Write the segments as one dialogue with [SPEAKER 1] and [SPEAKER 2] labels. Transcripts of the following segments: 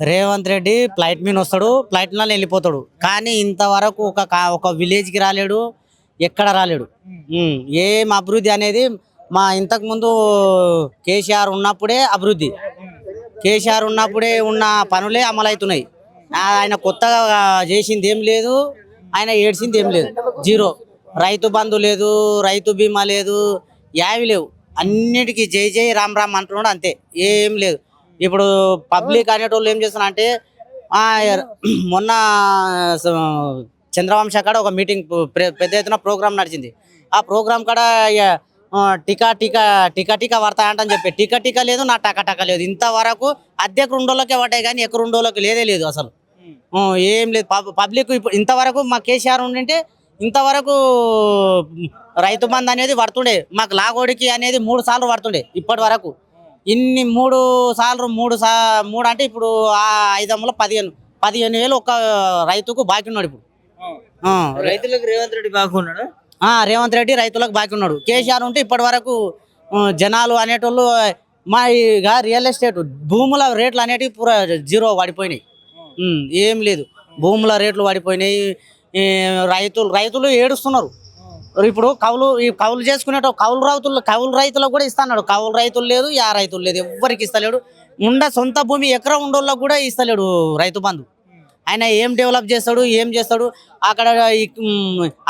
[SPEAKER 1] Revanth Reddy flight మీద వస్తాడు ఫ్లైట్లో వెళ్ళిపోతాడు. కానీ ఇంతవరకు ఒక ఒక విలేజ్కి రాలేడు ఎక్కడ రాలేడు. ఏం అభివృద్ధి అనేది మా ఇంతకు ముందు కేసీఆర్ ఉన్నప్పుడే అభివృద్ధి. కేసీఆర్ ఉన్నప్పుడే ఉన్న పనులే అమలవుతున్నాయి. ఆయన కొత్తగా చేసింది ఏం లేదు ఆయన ఏడ్చింది ఏం లేదు. జీరో. రైతు బంధు లేదు రైతు బీమా లేదు యావి లేవు. అన్నిటికీ జై జై రామ్ రామ్ అంటున్నాడు అంతే. ఏం లేదు. ఇప్పుడు పబ్లిక్ అనేటోళ్ళు ఏం చేస్తున్నారంటే మొన్న చంద్రవంశ కాడ ఒక మీటింగ్ పెద్ద ఎత్తున ప్రోగ్రామ్ నడిచింది. ఆ ప్రోగ్రామ్ కాడ ఇక, టీకా టీకా టీకా టీకా పడతాయంటని చెప్పి టీకా టీకా లేదు నా టకా టకా లేదు. ఇంతవరకు అద్దెకు రెండోళ్ళకే పడ్డాయి కానీ ఎక్కడ రెండోళ్ళకి లేదే లేదు అసలు. ఏం లేదు. పబ్- పబ్లిక్ ఇప్పుడు ఇంతవరకు మా కేసీఆర్ ఉండింటే ఇంతవరకు రైతు బంధు అనేది పడుతుండే. మాకు లాగోడికి అనేది మూడు సార్లు పడుతుండే ఇప్పటి వరకు. ఇన్ని మూడు సార్లు మూడు సా మూడు అంటే ఇప్పుడు ఆ ఐదు వందల పదిహేను. పదిహేను వేలు ఒక రైతుకు బాకీ ఉన్నాడు ఇప్పుడు.
[SPEAKER 2] రైతులకు రేవంత్ రెడ్డి బాగున్నాడు
[SPEAKER 1] ఆ, రేవంత్ రెడ్డి రైతులకు బాకీ ఉన్నాడు. కేసీఆర్ ఉంటే ఇప్పటి వరకు జనాలు అనేటోళ్ళు మా ఇక రియల్ ఎస్టేట్ భూముల రేట్లు అనేటివి పూరా జీరో పడిపోయినాయి. ఏం లేదు. భూముల రేట్లు పడిపోయినాయి. రైతులు రైతులు ఏడుస్తున్నారు. ఇప్పుడు కౌలు ఈ కౌలు చేసుకునేట కౌలు రైతులు కౌలు రైతులకు కూడా ఇస్తున్నాడు కౌలు రైతులు లేదు యా రైతులు లేదు ఎవ్వరికి ఇస్తలేడు. ఉండ సొంత భూమి ఎకరం ఉండోళ్ళకి కూడా ఇస్తలేడు రైతు బంధు. ఆయన ఏం డెవలప్ చేస్తాడు ఏం చేస్తాడు? అక్కడ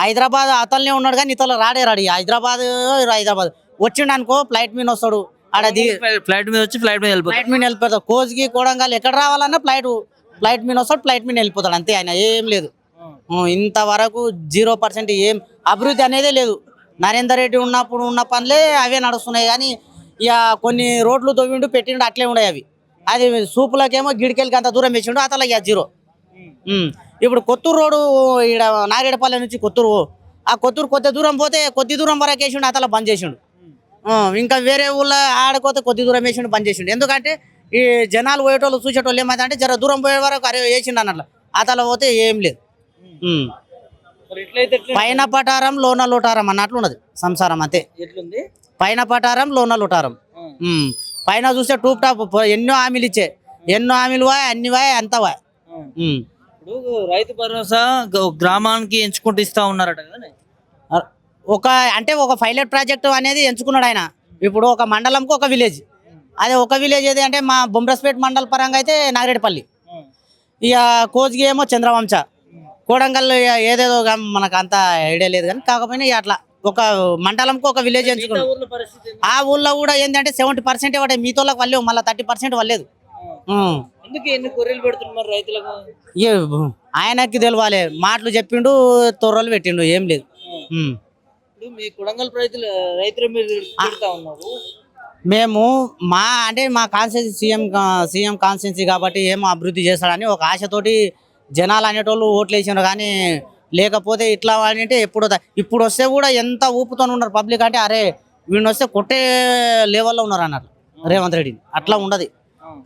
[SPEAKER 1] హైదరాబాద్ అతలనే ఉన్నాడు కానీ ఇతల రాడే రాడు. ఈ హైదరాబాద్ హైదరాబాద్. వచ్చిండు అనుకో ఫ్లైట్ మీద వస్తాడు. ఆడ
[SPEAKER 2] ఫ్లైట్ మీద వచ్చి ఫ్లైట్ మీద వెళ్ళిపోతాడు.
[SPEAKER 1] ఫ్లైట్ మీద వెళ్ళిపోతాడు. కోజ్కి కోడంగల్ ఎక్కడ రావాలన్నా ఫ్లైట్ ఫ్లైట్ మీద వస్తాడు ఫ్లైట్ మీద వెళ్ళిపోతాడు. అంతే ఆయన ఏం లేదు. ఇంతవరకు జీరో పర్సెంట్ ఏం అభివృద్ధి అనేదే లేదు. నరేందర్ రెడ్డి ఉన్నప్పుడు ఉన్న పనులే అవే నడుస్తున్నాయి కానీ ఇక కొన్ని రోడ్లు తవ్విండు పెట్టిండు అట్లే ఉన్నాయి అవి. అది సూపులకేమో గిడికెళ్ళకి అంత దూరం వేసిండు అతల ఇక జీరో. ఇప్పుడు కొత్తూరు రోడ్డు ఇక్కడ నాగేడపల్లి నుంచి కొత్తూరు ఆ కొత్తూరు కొద్ది దూరం పోతే కొద్ది దూరం వరకు వేసిండు అతల బంద్ చేసిండు. ఇంకా వేరే ఊళ్ళో ఆడకపోతే కొద్ది దూరం వేసిండు బంద్ చేసిండు. ఎందుకంటే ఈ జనాలు పోయేటోళ్ళు చూసేటోళ్ళు ఏమైందంటే జర దూరం పోయే వరకు అరే వేసిండు అన్నట్లు. అతల పోతే ఏం లేదు. పైన పటారం లోన లోటారం అన్నట్లు ఉన్నది సంసారం అంతే. పైన పటారం లోన లోటారం. పైన చూస్తే టూప్ టాప్ ఎన్నో హామీలు ఇచ్చే. ఎన్నో హామీలు వాయ్ అన్ని వాయ్ అంత వాయ్.
[SPEAKER 2] ఇప్పుడు రైతు భరోసా గ్రామానికి ఎంచుకుంటూ ఇస్తా ఉన్నారట
[SPEAKER 1] ఒక అంటే ఒక పైలట్ ప్రాజెక్ట్ అనేది ఎంచుకున్నాడు ఆయన. ఇప్పుడు ఒక మండలంకి ఒక విలేజ్. అదే ఒక విలేజ్ ఏది అంటే మా బొమ్రస్పేట్ మండల పరంగా అయితే నాగరేడుపల్లి ఇక కోజ్కి ఏమో చంద్రవంశ. కోడంగల్ ఏదేదో మనకు అంత ఐడియా లేదు కానీ కాకపోయినా అట్లా ఒక మండలంకి ఒక విలేజ్
[SPEAKER 2] ఏంది?
[SPEAKER 1] ఆ ఊళ్ళో కూడా ఏంటంటే సెవెంటీ పర్సెంట్ ఇవ్వడే మీతోళ్ళకి వల్లేవు మళ్ళీ థర్టీ పర్సెంట్ ఇక ఆయనకి తెలవాలి. మాటలు చెప్పిండు తొర్రలు పెట్టిండు ఏం లేదు.
[SPEAKER 2] మీ కొడంగల్ రైతులు రైతుల ఉన్నారు.
[SPEAKER 1] మేము మా అంటే మా కాన్స్టిట్యూన్సీ సీఎం సీఎం కాన్స్టిట్యూన్సీ కాబట్టి ఏమో అభివృద్ధి చేస్తాడని ఒక ఆశతోటి జనాలు అనేటోళ్ళు ఓట్లు వేసినారు కానీ లేకపోతే ఇట్లా అంటే ఎప్పుడు ఇప్పుడు వస్తే కూడా ఎంత ఊపుతో ఉన్నారు పబ్లిక్ అంటే అరే వీడిని వస్తే కొట్టే లెవెల్లో ఉన్నారు అన్నారు రేవంత్ రెడ్డిని. అట్లా ఉండదు.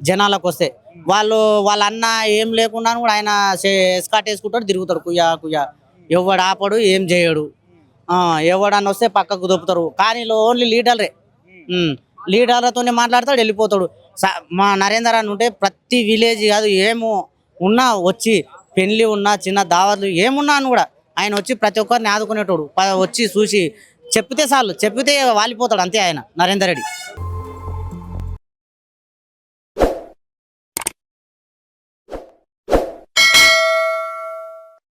[SPEAKER 1] జనాలకు వస్తే. వాళ్ళు వాళ్ళ అన్న ఏం లేకుండా కూడా ఆయన ఎస్కాట్ వేసుకుంటాడు తిరుగుతాడు. కుయ్యా కుయ్యా. ఎవడు ఆపడు ఏం చేయడు. ఆ, ఎవడన్నా వస్తే పక్కకు దొప్పుతారు కానీ ఓన్లీ లీడర్రే లీడర్లతోనే మాట్లాడతాడు వెళ్ళిపోతాడు. మా నరేందర్ అని ఉంటే ప్రతి విలేజ్ కాదు ఏమో ఉన్నా వచ్చి పెళ్ళి ఉన్నా చిన్న దావత్లు ఏమున్నా అని కూడా ఆయన వచ్చి ప్రతి ఒక్కరిని ఆదుకునేటోడు. ప- వచ్చి చూసి చెప్తే చాలు చెప్పితే వాలిపోతాడు అంతే ఆయన నరేందర్ రెడ్డి.